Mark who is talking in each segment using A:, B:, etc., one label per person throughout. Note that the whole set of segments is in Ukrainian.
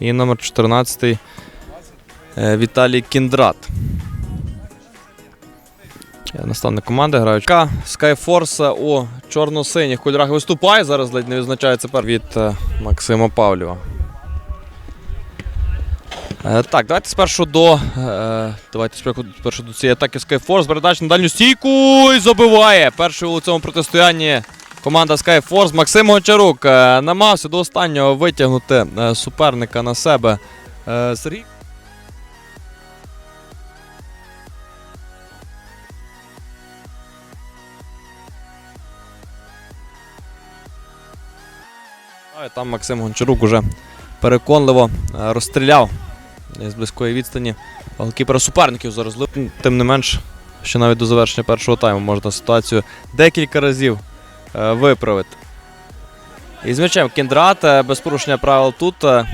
A: І номер 14 е, Віталій Кіндрат. Е, Наставник команди грають. Skyforce у чорно-синіх кольорах виступає. Зараз ледь не відзначається пер від е, Максима Павлєва. Так, давайте спершу до. Давайте спершу до цієї атаки Skyforce. Передач на дальню стійку і забиває. Перший у цьому протистоянні команда Skyforce. Максим Гончарук е, намагався до останнього витягнути е, суперника на себе. Е, Сергій. А, Там Максим Гончарук уже переконливо розстріляв з близької відстані голкіпера суперників зараз. Тим не менш, ще навіть до завершення першого тайму можна ситуацію декілька разів виправити. І з м'ячем Кіндрат е, без порушення правил тут. е,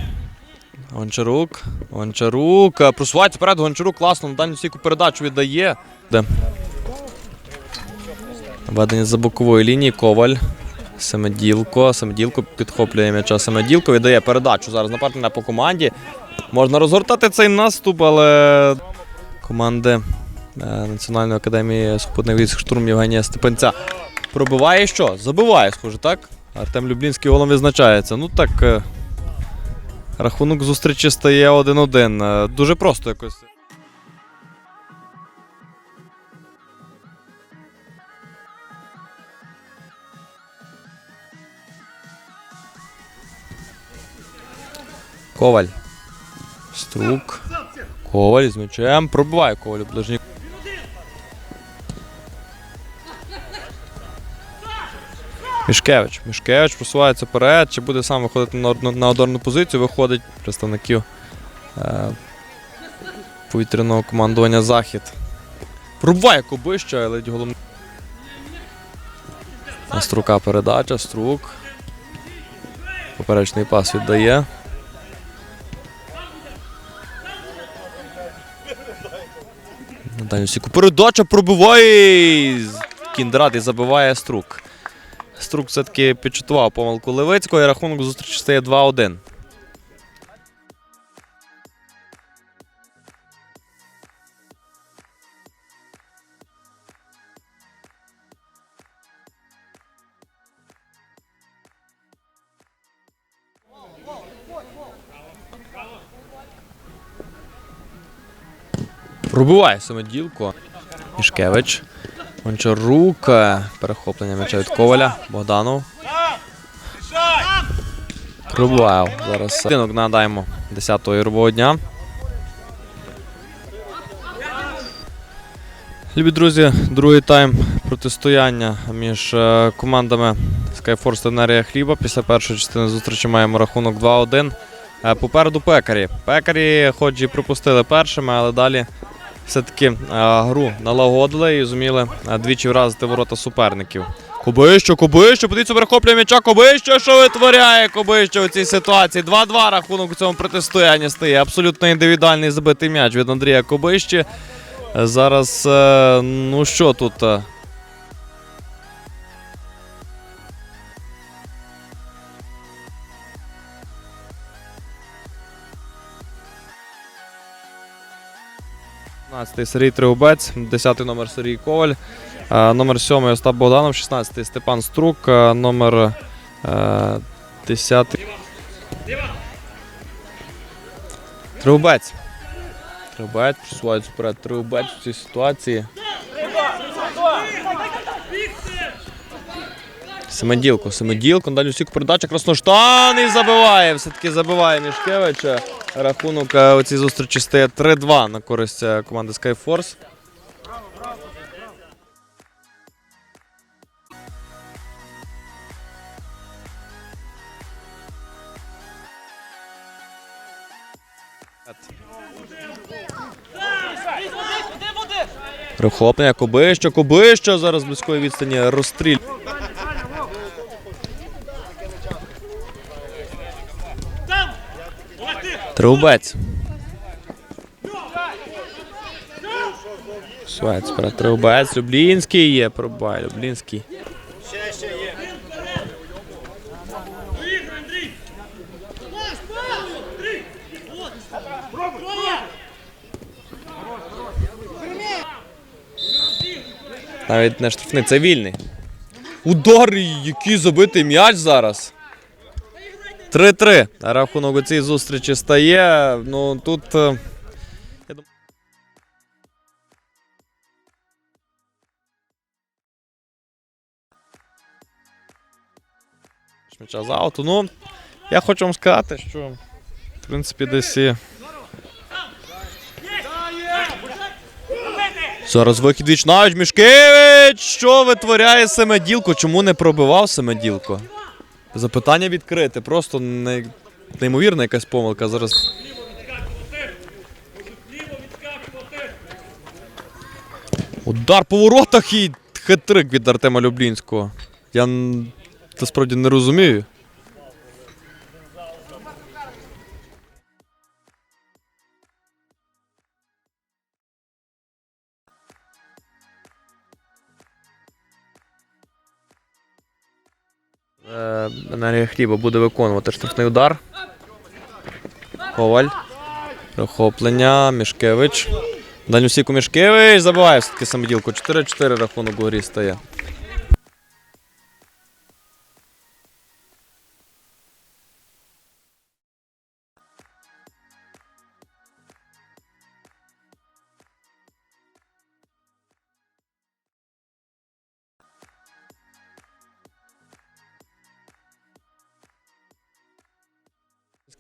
A: Гончарук. Гончарук. е, Просувається вперед. Гончарук класно на дальню стійку передачу віддає. Де? Ведення за бокової лінії. Коваль. Семеділко. Семеділко підхоплює м'яча. Семеділко віддає передачу зараз на партнера по команді. Можна розгортати цей наступ, але команди е, Національної академії сухопутних військ штурм Євгенія Степанця пробиває що? Забиває, схоже, так? Артем Люблінський голом відзначається. Ну так. е, Рахунок зустрічі стає 1-1. Е, Дуже просто якось. Коваль. Струк. Коваль з м'ячем. Пробиває Коваль ближній. Мішкевич. Мішкевич просувається вперед. Чи буде сам виходити на, на ударну позицію? Виходить представників е, повітряного командування Захід. Пробиває Кобища, але головне. Струка передача. Струк. Поперечний пас віддає. На дальню стійку. Передача пробиває Кіндрат і забиває Струк. Струк все-таки підчутував помилку Левицького і рахунок зустрічі стає 2-1. Пробиває самоділку. Мішкевич. Гончарук. Перехоплення м'яча від Коваля. Богданов. Пробиває зараз. Динок нагадаємо 10-го ігрового дня. Любі друзі, другий тайм протистояння між е, командами Skyforce та Енергія Хліба. Після першої частини зустрічі маємо рахунок 2-1. Е, Попереду пекарі. Пекарі, хоч і пропустили першими, але далі все-таки е, гру налагодили і зуміли е, двічі вразити ворота суперників. Кобищо, Кобищо, подивіться, перехоплює м'яча. Кобищо, що витворяє Кобищо у цій ситуації. 2-2 рахунок у цьому протистоянні стає. Абсолютно індивідуальний забитий м'яч від Андрія Кобищі. Зараз, е, ну що тут? Е, Й Сергій Тригубець, 10 номер Сергій Коваль, е, номер 7 Остап Богданов, 16 Степан Струк, е, номер е, 10 Тригубець. Тригубець вперед. Тригубець в цій ситуації. Семиділко, на дальню стійку передача, красноштан забиває. Все-таки забиває Мішкевич. Рахунок е, у цій зустрічі стає 3-2 на користь е, команди Skyforce. Прихоплення, Кобищо, Кобищо зараз близької відстані розстріль. Трубець. Швець про трубець. Люблінський є. Пробай, Люблінський. Ще ще є. Навіть не штрафний, це вільний. Удар, який забитий м'яч зараз. 3-3. Рахунок у цій зустрічі стає. Ну тут. е, М'яча з ауту. Ну, я хочу вам сказати, що в принципі десь. Зараз вихід навіть Мішкевич! Що витворяє Семеділко? Чому не пробивав Семеділко? Запитання відкрите. Просто не... неймовірна якась помилка. Зараз. Удар по воротах і хитрик від Артема Люблінського. Я насправді не розумію. Енергія хліба буде виконувати штрафний удар. Коваль. Захоплення. Мішкевич. Дальню сіку Мішкевич. Забиває все-таки самоділку. 4-4 рахунок у грі стає.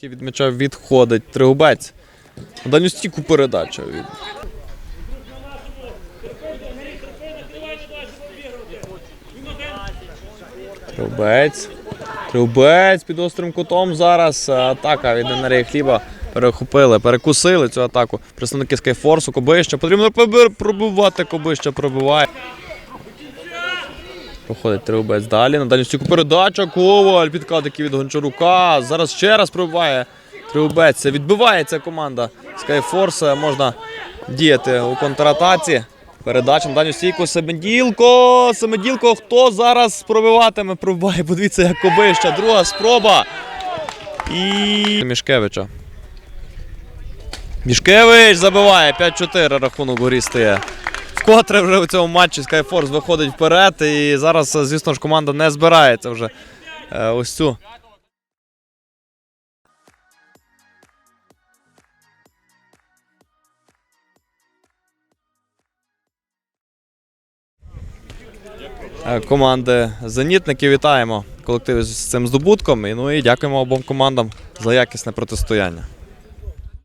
A: Від м'яча відходить Тригубець. На Дальню стіку передача. Від... Тригубець. Тригубець під острим кутом зараз. Атака від енергії хліба. Перехопили, перекусили цю атаку. Представники Скайфорсу, Кобища. Потрібно пробивати, Кобища пробиває. Проходить Тригубець далі. На дальню стіку передача. Коваль. Підкатики від Гончарука. Зараз ще раз пробиває Тригубець. Відбивається команда Skyforce. Можна діяти у контратаці. Передача на дальню стійку Семеділко. Семеділко. Хто зараз пробиватиме? Пробиває. Подивіться, як Кобища. Друга спроба. І Мішкевича. Мішкевич забиває 5-4 рахунок горі стає. Вкотре вже у цьому матчі Skyforce виходить вперед. І зараз, звісно ж, команда не збирається вже е, ось цю. Е, Команди зенітників вітаємо колективи з цим здобутком. І, ну і дякуємо обом командам за якісне протистояння.